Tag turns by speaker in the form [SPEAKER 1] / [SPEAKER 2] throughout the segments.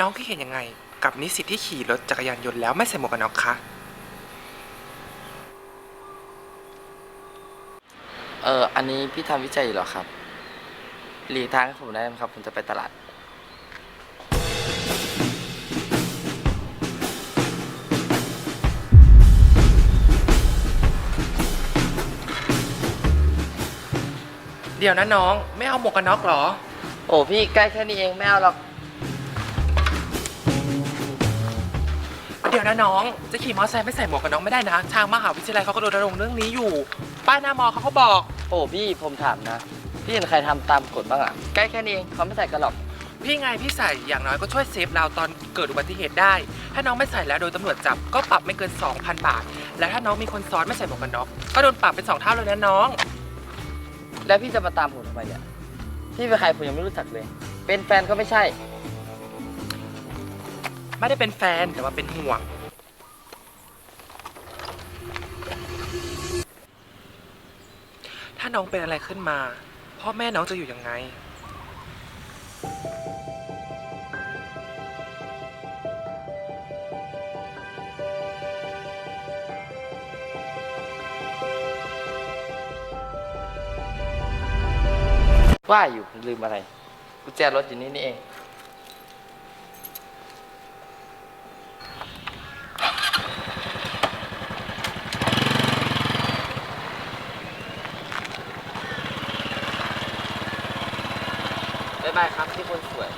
[SPEAKER 1] น้องคิดเห็นยังไง กับนิสิตที่ขี่รถจักรยานยนต์แล้วไม่ใส่หมวกกันน็อกคะ
[SPEAKER 2] เอออันนี้พี่ทำวิจัยอยู่เหรอครับ หลีกทางให้ผมได้ไหมครับ ผมจะไปตลาด
[SPEAKER 1] เดี๋ยวนะน้องไม่เอาหมวกกันน็อกเหรอ
[SPEAKER 2] โอ้พี่ใกล้แค่นี้เองไม่เอาหรอก
[SPEAKER 1] เดี๋ยวนะน้อง จะขี่มอเตอร์ไซค์ไม่ใส่หมวกกันน็อกไม่ได้นะ ทางมหาวิทยาลัยเขาก็รณรงค์เรื่องนี้อยู่ ป้ายหน้ามอเขาก็บอก
[SPEAKER 2] โอ้พี่ผมถามนะ พี่เห็นใครทำตามกฎบ้างอะใกล้แค่นี้เองเขาไม่ใส่กันหรอก
[SPEAKER 1] พี่ไงพี่ใส่อย่างน้อยก็ช่วยเซฟเราตอนเกิดอุบัติเหตุได้ ถ้าน้องไม่ใส่แล้วโดนตำรวจจับก็ปรับไม่เกิน 2,000 บาท และถ้าน้องมีคนซ้อนไม่ใส่หมวกกันน็อกก็โดนปรับเป็นสองเท่าเลยนะน้อง
[SPEAKER 2] แล้วพี่จะมาตามผมทำไมเนี่ยพี่เป็นใครผมยังไม่รู้จักเลย เป็นแฟนก็ไม่ใช่
[SPEAKER 1] ไม่ได้เป็นแฟนแต่ว่าเป็นห่วง ถ้าน้องเป็นอะไรขึ้นมา พ่อแม่น้องจะอยู่ยังไง
[SPEAKER 2] ว่าอยู่ลืมอะไรกุญแจรถอยู่นี่นี่เอง บ๊ายบายครับที่คนสวย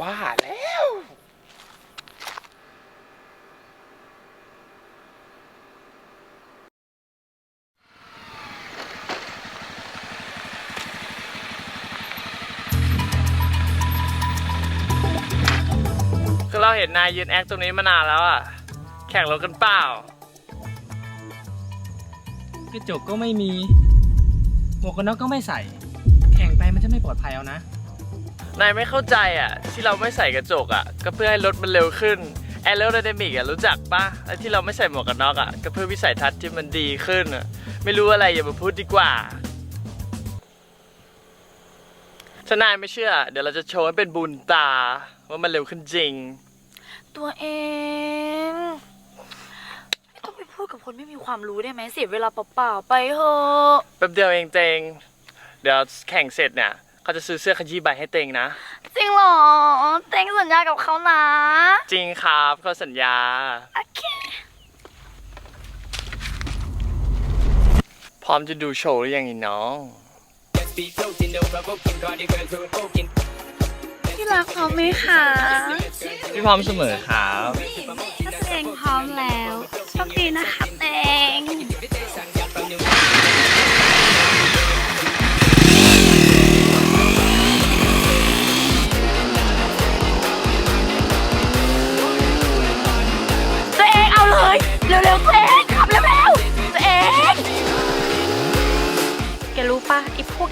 [SPEAKER 1] ว่าแล้ว
[SPEAKER 3] คือเราเห็นนายยืนแอคตรงนี้มานานแล้วอะ แข่งรถกันเปล่า
[SPEAKER 4] กระจกก็ไม่มี หมวกกันน็อกก็ไม่ใส่ แข่งไปมันจะไม่ปลอดภัยเอานะ
[SPEAKER 3] นายไม่เข้าใจอะ ที่เราไม่ใส่กระจกอะ ก็เพื่อให้รถมันเร็วขึ้นแอโรไดนามิกอะรู้จักปะและที่เราไม่ใส่หมวกกันน็อกอะก็เพื่อวิสัยทัศน์ที่มันดีขึ้นอะไม่รู้อะไรอย่ามาพูดดีกว่าถ้านายไม่เชื่อ เดี๋ยวเราจะโชว์ให้เป็นบุญตา ว่ามันเร็วขึ้นจริง
[SPEAKER 5] ตัวเองไม่ต้องไปพูดกับคนไม่มีความรู้ได้ไหมเสียเวลาเปล่าๆไปเถอะ
[SPEAKER 3] แป๊บเดียวเองเตงเดี๋ยวแข่งเสร็จเนี่ย เขาจะซื้อเสื้อขยี้ใบให้เตงนะ
[SPEAKER 5] จริงเหรอ เต็งสัญญากับเขานะ
[SPEAKER 3] จริงครับเขาสัญญา
[SPEAKER 5] โอเค
[SPEAKER 3] พร้อมจะดูโชว์หรือยังอีน้อง
[SPEAKER 5] ที่รักพร้อมไหมคะ
[SPEAKER 3] พี่พร้อมเสมอครับ
[SPEAKER 5] ถ้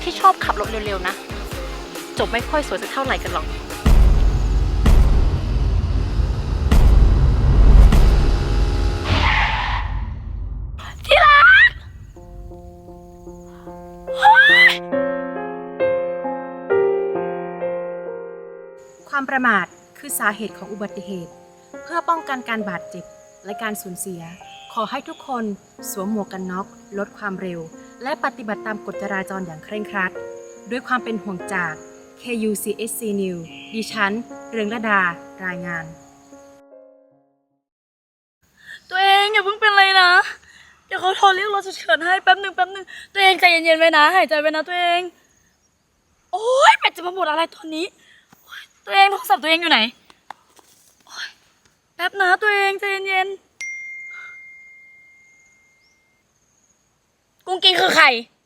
[SPEAKER 5] ที่ชอบขับรถเร็วๆนะ จบไม่ค่อยสวยสักเท่าไหร่กันหรอก ที่รัก
[SPEAKER 6] ความประมาทคือสาเหตุของอุบัติเหตุ เพื่อป้องกันการบาดเจ็บและการสูญเสีย ขอให้ทุกคนสวมหมวกกันน็อกลดความเร็ว และปฏิบัติตามกฎจราจรอย่างเคร่งครัด ด้วยความเป็นห่วงจาก KUCSC New ดิฉัน เรืองระดา รายงาน
[SPEAKER 5] ตัวเองอย่าเพิ่งเป็นไรนะ เดี๋ยวเขาโทรเรียกรถฉุกเฉินให้แป๊บหนึ่งแป๊บหนึ่งตัวเองใจเย็นๆไว้นะ หายใจไว้นะตัวเอง โอ๊ยแบตจะมาหมดอะไรตอนนี้ ตัวเองโทรศัพท์ตัวเองอยู่ไหนแป๊บนะตัวเองใจเย็น